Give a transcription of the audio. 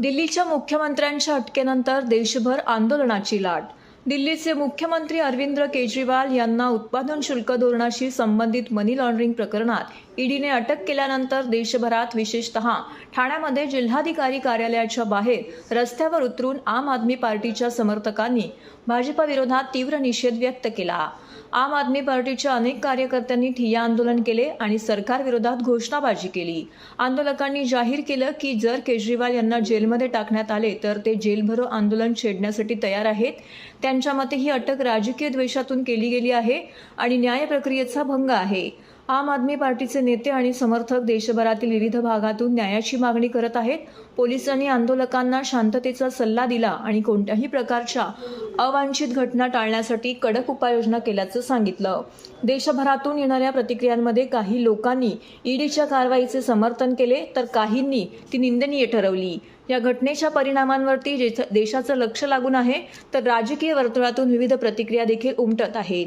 दिल्लीच्या मुख्यमंत्र्यांच्या अटकेनंतर देशभर आंदोलनाची लाट. दिल्लीचे मुख्यमंत्री अरविंद केजरीवाल यांना उत्पादन शुल्क धोरणाशी संबंधित मनी लॉन्ड्रिंग प्रकरणात ईडीने अटक केल्यानंतर देशभरात विशेषतः ठाण्यामध्ये जिल्हाधिकारी कार्यालयाच्या बाहेर रस्त्यावर उतरून आम आदमी पार्टीच्या समर्थकांनी भाजपाविरोधात तीव्र निषेध व्यक्त केला. आम आदमी पार्टीच्या अनेक कार्यकर्त्यांनी ठिय्या आंदोलन केले आणि सरकारविरोधात घोषणाबाजी केली. आंदोलकांनी जाहीर केलं की जर केजरीवाल यांना जेलमध्ये टाकण्यात आले तर ते जेलभरो आंदोलन छेडण्यासाठी तयार आहेत. त्यांच्या मते ही अटक राजकीय द्वेषातून केली गेली आहे आणि न्याय प्रक्रियेचा भंग आहे. आम आदमी पार्टीचे नेते आणि समर्थक देशभरातील विविध भागातून न्यायाची मागणी करत आहेत. पोलिसांनी आंदोलकांना शांततेचा सल्ला दिला आणि कोणत्याही प्रकारच्या अवांछित घटना टाळण्यासाठी कडक उपाययोजना केल्याचं सांगितलं. देशभरातून येणाऱ्या प्रतिक्रियांमध्ये काही लोकांनी ईडीच्या कारवाईचे समर्थन केले तर काहींनी ती निंदनीय ठरवली. या घटनेच्या परिणामांवरती देशाचं लक्ष लागून आहे तर राजकीय वर्तुळातून विविध प्रतिक्रिया देखील उमटत आहेत.